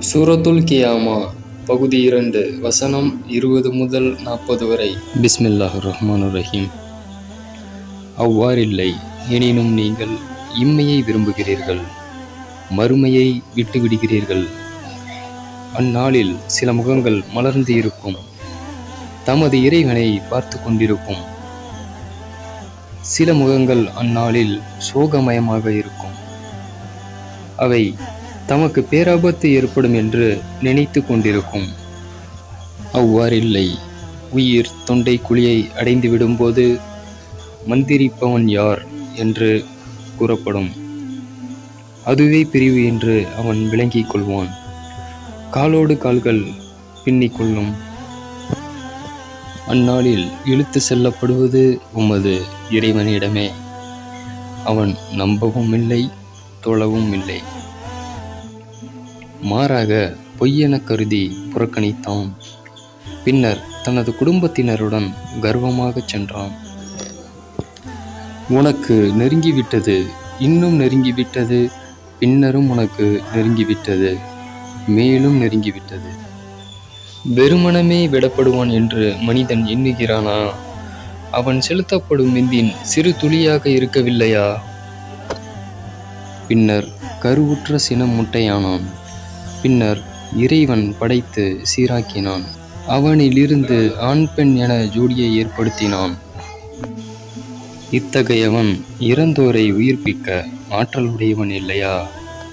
சூரத்துல் கியாமா பகுதி இரண்டு வசனம் இருபது முதல் நாற்பது வரை. பிஸ்மில்லாஹ் ரஹ்மான் ரஹீம். அவ்வாறில்லை எனினும் நீங்கள் இம்மையை விரும்புகிறீர்கள் மறுமையை விட்டுவிடுகிறீர்கள். அந்நாளில் சில முகங்கள் மலர்ந்து இருக்கும் தமது இறைவனை பார்த்து கொண்டிருக்கும். சில முகங்கள் அந்நாளில் சோகமயமாக இருக்கும். அவை தமக்கு பேராபத்து ஏற்படும் என்று நினைத்து கொண்டிருக்கும். அவ்வாறில்லை. உயிர் தொண்டை குழியை அடைந்து விடும்போது மந்திரிப்பவன் யார் என்று கூறப்படும். அதுவே பிரிவு என்று அவன் விளங்கிக் கொள்வான். காலோடு கால்கள் பின்னிக்கொள்ளும் அந்நாளில் இழுத்து செல்லப்படுவது உமது இறைவனிடமே. அவன் நம்பவும் இல்லை தொழவும் இல்லை மாறாக பொய்யென கருதி புறக்கணித்தான். பின்னர் தனது குடும்பத்தினருடன் கர்வமாகச் சென்றான். உனக்கு நெருங்கிவிட்டது இன்னும் நெருங்கிவிட்டது பின்னரும் உனக்கு நெருங்கிவிட்டது மேலும் நெருங்கிவிட்டது. வெறுமனமே விடப்படுவான் என்று மனிதன் எண்ணுகிறானா? அவன் செலுத்தப்படும் விந்தின் சிறு துளியாக இருக்கவில்லையா? பின்னர் கருவுற்ற சினம் முட்டையானான் பின்னர் இறைவன் படைத்து சீராக்கினான். அவனிலிருந்து ஆண் பெண் என ஜோடியை ஏற்படுத்தினான். இத்தகையவன் இறந்தோரை உயிர்ப்பிக்க ஆற்றல் உடையவன் இல்லையா?